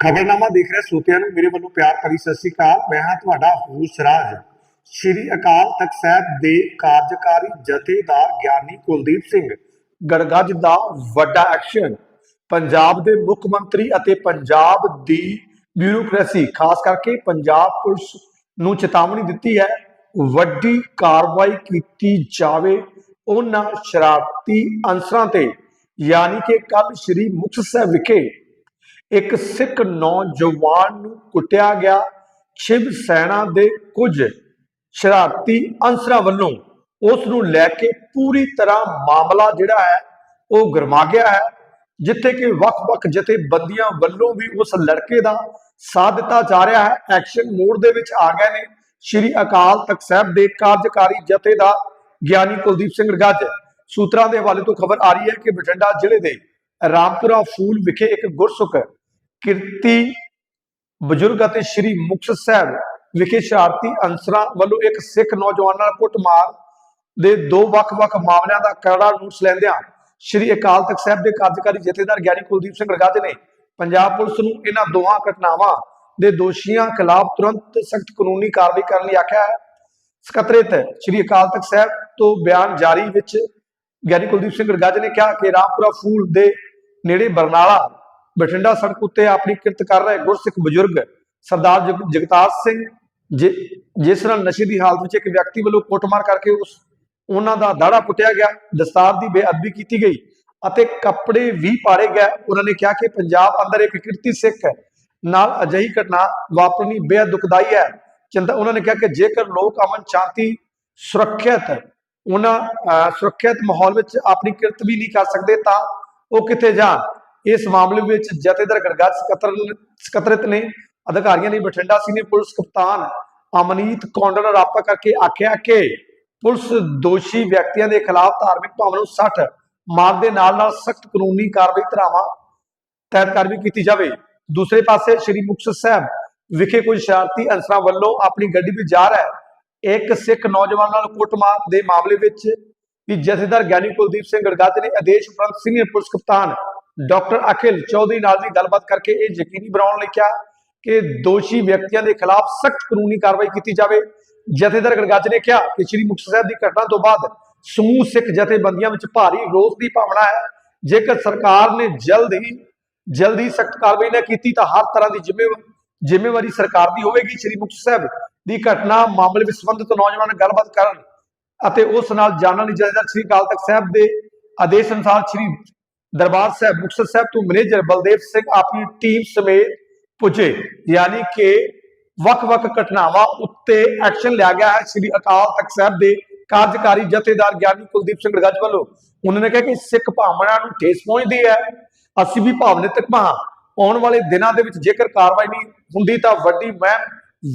ਖਬਰਨਾਮਾ ਦੇਖ ਰਹੇ ਸੋਤਿਆਂ ਨੂੰ, ਮੇਰੇ ਵੱਲੋਂ ਪਿਆਰ ਭਰੀ ਸਤਿ ਸ੍ਰੀ ਅਕਾਲ। ਮੈਂ ਹਾਂ ਤੁਹਾਡਾ ਹੂਸਰਾਜ ਸ਼੍ਰੀ ਅਕਾਲ ਤਖਤ ਸਾਹਿਬ ਦੇ ਕਾਰਜਕਾਰੀ ਜਥੇਦਾਰ ਗਿਆਨੀ ਕੁਲਦੀਪ ਸਿੰਘ। ਗੜਗੱਜ ਦਾ ਵੱਡਾ ਐਕਸ਼ਨ ਪੰਜਾਬ ਦੇ ਮੁੱਖ ਮੰਤਰੀ ਅਤੇ ਪੰਜਾਬ ਦੀ ਬਿਊਰੋਕ੍ਰੇਸੀ ਖਾਸ ਕਰਕੇ ਪੰਜਾਬ ਪੁਲਿਸ ਨੂੰ ਚੇਤਾਵਨੀ ਦਿੱਤੀ ਹੈ, ਵੱਡੀ ਕਾਰਵਾਈ ਕੀਤੀ ਜਾਵੇ ਉਹਨਾਂ ਸ਼ਰਾਰਤੀ ਅਨਸਰਾਂ ਤੇ। ਯਾਨੀ ਕਿ ਕੱਲ ਸ਼੍ਰੀ ਮੁਕਤਸਰ ਸਾਹਿਬ ਵਿਖੇ ਇੱਕ ਸਿੱਖ ਨੌਜਵਾਨ ਨੂੰ ਕੁੱਟਿਆ ਗਿਆ। ਸ਼ਿਵ ਸੈਨਾ ਦੇ ਕੁਝ ਸ਼ਰਾਰਤੀ ਅਨਸਰਾਂ ਵੱਲੋਂ ਉਸ ਨੂੰ ਲੈ ਕੇ ਪੂਰੀ ਤਰ੍ਹਾਂ ਮਾਮਲਾ ਜਿਹੜਾ ਹੈ, ਉਹ ਗਰਮਾ ਗਿਆ ਹੈ, ਜਿੱਥੇ ਕਿ ਵੱਖ-ਵੱਖ ਜਥੇਬੰਦੀਆਂ ਵੱਲੋਂ ਵੀ ਉਸ ਲੜਕੇ ਦਾ ਸਾਥ ਦਿੱਤਾ ਜਾ ਰਿਹਾ ਹੈ। ਐਕਸ਼ਨ ਮੋਡ ਦੇ ਵਿੱਚ ਆ ਗਏ ਨੇ। ਸ਼੍ਰੀ ਅਕਾਲ ਤਖਤ ਸਾਹਿਬ ਦੇ ਕਾਰਜਕਾਰੀ ਜਥੇਦਾਰ ਗਿਆਨੀ ਕੁਲਦੀਪ ਸਿੰਘ ਗੱਜ ਸੂਤਰਾਂ ਦੇ ਹਵਾਲੇ ਤੋਂ ਖਬਰ ਆ ਰਹੀ ਹੈ ਕਿ ਬਠਿੰਡਾ ਜ਼ਿਲ੍ਹੇ ਦੇ ਰਾਮਪੁਰਾ ਫੂਲ ਵਿਖੇ ਇੱਕ ਗੁਰਸੁਖ ਕਿਰਤੀ ਬਜ਼ੁਰਗ ਅਤੇ ਸ਼੍ਰੀ ਮੁਕਤਸਰ ਸਾਹਿਬ ਵਿਖੇ ਸ਼ਰਾਰਤੀ ਅਨਸਰਾਂ ਵੱਲੋਂ ਇੱਕ ਸਿੱਖ ਨੌਜਵਾਨ ਨਾਲ ਕੁੱਟਮਾਰ ਦੇ ਦੋ ਵੱਖ-ਵੱਖ ਮਾਮਲਿਆਂ ਦਾ ਕਰੜਾ ਨੋਟਿਸ ਲੈਂਦਿਆਂ ਸ਼੍ਰੀ ਅਕਾਲ ਤਖਤ ਸਾਹਿਬ ਦੇ ਕਾਰਜਕਾਰੀ ਜਥੇਦਾਰ ਗਿਆਨੀ ਕੁਲਦੀਪ ਸਿੰਘ ਰਗਾਜ ਨੇ ਪੰਜਾਬ ਪੁਲਿਸ ਨੂੰ ਇਹਨਾਂ ਦੋਹਾਂ ਘਟਨਾਵਾਂ ਦੇ ਦੋਸ਼ੀਆਂ ਖਿਲਾਫ ਤੁਰੰਤ ਸਖਤ ਕਾਨੂੰਨੀ ਕਾਰਵਾਈ ਕਰਨ ਲਈ ਆਖਿਆ ਹੈ। ਸਕੱਤਰੇਤ ਸ਼੍ਰੀ ਅਕਾਲ ਤਖਤ ਸਾਹਿਬ ਤੋਂ ਬਿਆਨ ਜਾਰੀ ਵਿੱਚ ਗਿਆਨੀ ਕੁਲਦੀਪ ਸਿੰਘ ਰਗਾਜ ਨੇ ਕਿਹਾ ਕਿ ਰਾਮਪੁਰਾ ਫੂਲ ਦੇ ਨੇੜੇ ਬਰਨਾਲਾ ਬਠਿੰਡਾ ਸੜਕ ਉੱਤੇ ਆਪਣੀ ਕਿਰਤ ਕਰ ਰਹੇ ਗੁਰਸਿੱਖ ਬਜ਼ੁਰਗ ਸਰਦਾਰ ਜਗ- ਜਗਤਾਰ ਸਿੰਘ ਜਿਸ ਨਾਲ ਨਸ਼ੇ ਦੀ ਹਾਲਤ ਵਿੱਚ ਇੱਕ ਵਿਅਕਤੀ ਵੱਲੋਂ ਕੁੱਟਮਾਰ ਕਰਕੇ ਉਸ ਉਹਨਾਂ ਦਾ ਦਾੜਾ ਪੁੱਟਿਆ ਗਿਆ ਦਸਤਾਰ ਦੀ ਬੇਅਦਬੀ ਕੀਤੀ ਗਈ ਅਤੇ ਕੱਪੜੇ ਵੀ ਪਾੜੇ ਗਏ। ਉਹਨਾਂ ਨੇ ਕਿਹਾ ਕਿ ਪੰਜਾਬ ਅੰਦਰ ਇੱਕ ਕਿਰਤੀ ਸਿੱਖ ਨਾਲ ਅਜਿਹੀ ਘਟਨਾ ਵਾਪਰਨੀ ਬੇहद ਦੁਖਦਾਈ ਹੈ। ਚਿੰਤਾ ਉਹਨਾਂ ਨੇ ਕਿਹਾ ਕਿ ਜੇਕਰ ਲੋਕ ਅਮਨ ਸ਼ਾਂਤੀ ਸੁਰੱਖਿਅਤ ਉਹਨਾਂ ਅਹ, ਸੁਰੱਖਿਅਤ ਮਾਹੌਲ ਵਿੱਚ ਆਪਣੀ ਕਿਰਤ ਵੀ ਨਹੀਂ ਕਰ ਸਕਦੇ ਤਾਂ ਉਹ ਕਿੱਥੇ ਜਾਣ? ਇਸ ਮਾਮਲੇ ਵਿੱਚ ਜਥੇਦਾਰ ਗਰਗਾਜ ਸਕੱਤਰ ਸਕੱਤਰਤ ਨੇ ਅਧਿਕਾਰੀਆਂ ਨੇ ਬਠਿੰਡਾ ਸੀਨੀਅਰ ਪੁਲਿਸ ਕਪਤਾਨ ਅਮਨੀਤ ਕੌਂਡਲ ਨਾਲ ਰਾਬਤਾ ਕਰਕੇ ਆਖਿਆ ਕਿ ਪੁਲਿਸ ਦੋਸ਼ੀ ਵਿਅਕਤੀਆਂ ਦੇ ਖਿਲਾਫ ਧਾਰਮਿਕ ਭਾਵਨਾ ਨੂੰ ਸੱਟ ਮਾਰ ਦੇ ਨਾਲ ਨਾਲ ਸਖਤ ਕਾਨੂੰਨੀ ਕਾਰਵਾਈ ਧਾਰਾਵਾਂ ਤਹਿਤ ਕਾਰਵਾਈ ਕੀਤੀ ਜਾਵੇ। ਦੂਸਰੇ ਪਾਸੇ ਸ਼੍ਰੀ ਮੁਕਤਸਰ ਸਾਹਿਬ ਵਿਖੇ ਕੁਝ ਸ਼ਰਾਰਤੀ ਅਨਸਰਾਂ ਵੱਲੋਂ ਆਪਣੀ ਗੱਡੀ ਵਿੱਚ ਜਾ ਰਿਹਾ ਇੱਕ ਸਿੱਖ ਨੌਜਵਾਨ ਨਾਲ ਕੁੱਟਮਾਰ ਦੇ ਮਾਮਲੇ ਵਿੱਚ ਵੀ ਜਥੇਦਾਰ ਗਿਆਨੀ ਕੁਲਦੀਪ ਸਿੰਘ ਗੜਗੱਜ ਨੇ ਆਦੇਸ਼ ਉਪਰੰਤ ਸੀਨੀਅਰ ਪੁਲਿਸ ਕਪਤਾਨ ਡਾਕਟਰ ਅਖਿਲ ਚੌਧਰੀ ਨਾਲ ਵੀ ਗੱਲਬਾਤ ਕਰਕੇ ਇਹ ਯਕੀਨੀ ਬਣਾਉਣ ਲਈ ਕਿਹਾ ਕਿ ਦੋਸ਼ੀ ਵਿਅਕਤੀਆਂ ਦੇ ਖਿਲਾਫ ਸਖਤ ਕਾਨੂੰਨੀ ਕਾਰਵਾਈ ਕੀਤੀ ਜਾਵੇ। ਜਥੇਦਾਰ ਗੜਗੱਜ ਨੇ ਕਿਹਾ ਕਿ ਸ੍ਰੀ ਮੁਕਤਸਰ ਸਾਹਿਬ ਦੀ ਘਟਨਾ ਤੋਂ ਬਾਅਦ ਸਮੂਹ ਸਿੱਖ ਜਥੇਬੰਦੀਆਂ ਵਿੱਚ ਭਾਰੀ ਰੋਸ ਦੀ ਭਾਵਨਾ ਹੈ। ਜੇਕਰ ਸਰਕਾਰ ਨੇ ਜਲਦ ਹੀ, ਜਲਦੀ ਸਖਤ ਕਾਰਵਾਈ ਨਾ ਕੀਤੀ ਤਾਂ ਹਰ ਤਰ੍ਹਾਂ ਦੀ ਜ਼ਿੰਮੇਵਾਰੀ ਜ਼ਿੰਮੇਵਾਰੀ ਸਰਕਾਰ ਦੀ ਹੋਵੇਗੀ। ਸ੍ਰੀ ਮੁਕਤਸਰ ਸਾਹਿਬ ਦੀ ਘਟਨਾ ਮਾਮਲੇ ਵਿੱਚ ਸੰਬੰਧਿਤ ਨੌਜਵਾਨ ਨਾਲ ਗੱਲਬਾਤ ਕਰਨ ਅਤੇ ਉਸ ਨਾਲ ਜਾਣਨ ਲਈ ਜਥੇਦਾਰ ਸ੍ਰੀ ਅਕਾਲ ਤਖਤ ਸਾਹਿਬ ਦੇ ਆਦੇਸ਼ ਅਨੁਸਾਰ ਸ੍ਰੀ ਦਰਬਾਰ ਸਾਹਿਬ, ਮੁਕਤਸਰ ਸਾਹਿਬ ਤੋਂ ਮੈਨੇਜਰ ਬਲਦੇਵ ਸਿੰਘ ਆਪਣੀ ਟੀਮ ਸਮੇਤ ਪੁੱਜੇ। ਯਾਨੀ ਕਿ ਵੱਖ-ਵੱਖ ਘਟਨਾਵਾਂ ਉੱਤੇ ਐਕਸ਼ਨ ਲਿਆ ਗਿਆ ਹੈ। ਸ੍ਰੀ ਅਕਾਲ ਤਖਤ ਸਾਹਿਬ ਦੇ ਕਾਰਜਕਾਰੀ ਜਥੇਦਾਰ ਗਿਆਨੀ ਕੁਲਦੀਪ ਸਿੰਘ ਗੱਜ ਵੱਲੋਂ ਉਹਨਾਂ ਨੇ ਕਿਹਾ ਕਿ ਸਿੱਖ ਭਾਵਨਾ ਨੂੰ ਠੇਸ ਪਹੁੰਚਦੀ ਹੈ। ਅਸੀਂ ਵੀ ਭਾਵਨਾਤਮਕ ਹਾਂ ਆਉਣ ਵਾਲੇ ਦਿਨਾਂ ਦੇ ਵਿੱਚ ਜੇਕਰ ਕਾਰਵਾਈ ਨਹੀਂ ਹੁੰਦੀ ਤਾਂ ਵੱਡੀ ਮਹਿਮ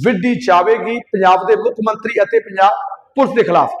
ਵਿੱਢੀ ਜਾਵੇਗੀ। ਪੰਜਾਬ ਦੇ ਮੁੱਖ ਮੰਤਰੀ ਅਤੇ ਪੰਜਾਬ ਪੁਲਿਸ ਦੇ ਖਿਲਾਫ।